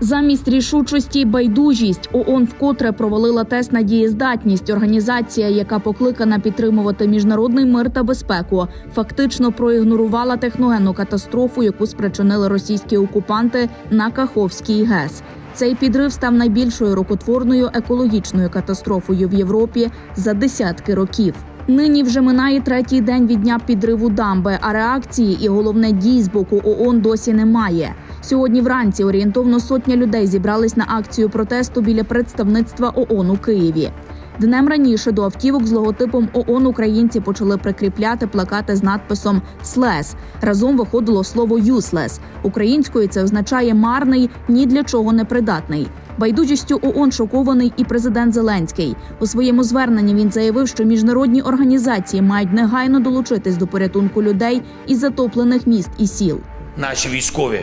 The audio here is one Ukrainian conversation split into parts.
Замість рішучості байдужість ООН вкотре провалила тест на дієздатність. Організація, яка покликана підтримувати міжнародний мир та безпеку, фактично проігнорувала техногенну катастрофу, яку спричинили російські окупанти на Каховській ГЕС. Цей підрив став найбільшою рукотворною екологічною катастрофою в Європі за десятки років. Нині вже минає третій день від дня підриву дамби, а реакції і головне дій з боку ООН досі немає. Сьогодні вранці орієнтовно сотня людей зібрались на акцію протесту біля представництва ООН у Києві. Днем раніше до автівок з логотипом ООН українці почали прикріпляти плакати з надписом «СЛЕС». Разом виходило слово «юслес». Українською це означає марний, ні для чого не придатний. Байдужістю ООН шокований і президент Зеленський. У своєму зверненні він заявив, що міжнародні організації мають негайно долучитись до порятунку людей із затоплених міст і сіл. наші військові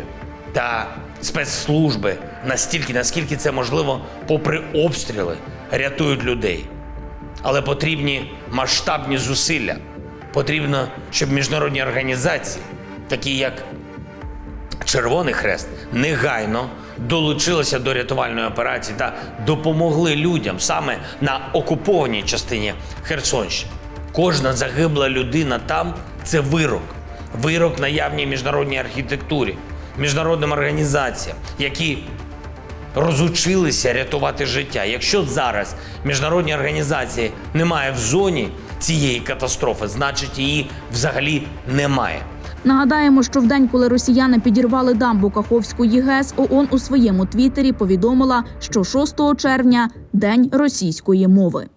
та спецслужби настільки, наскільки це можливо, попри обстріли, рятують людей. Але потрібні масштабні зусилля. Потрібно, щоб міжнародні організації, такі як Червоний Хрест, негайно долучилися до рятувальної операції та допомогли людям саме на окупованій частині Херсонщини. Кожна загибла людина там це вирок. Вирок наявній міжнародній архітектурі, міжнародним організаціям, які розучилися рятувати життя. Якщо зараз міжнародні організації немає в зоні цієї катастрофи, значить її взагалі немає. Нагадаємо, що в день, коли росіяни підірвали дамбу Каховської ГЕС, ООН у своєму твіттері повідомила, що 6 червня день російської мови.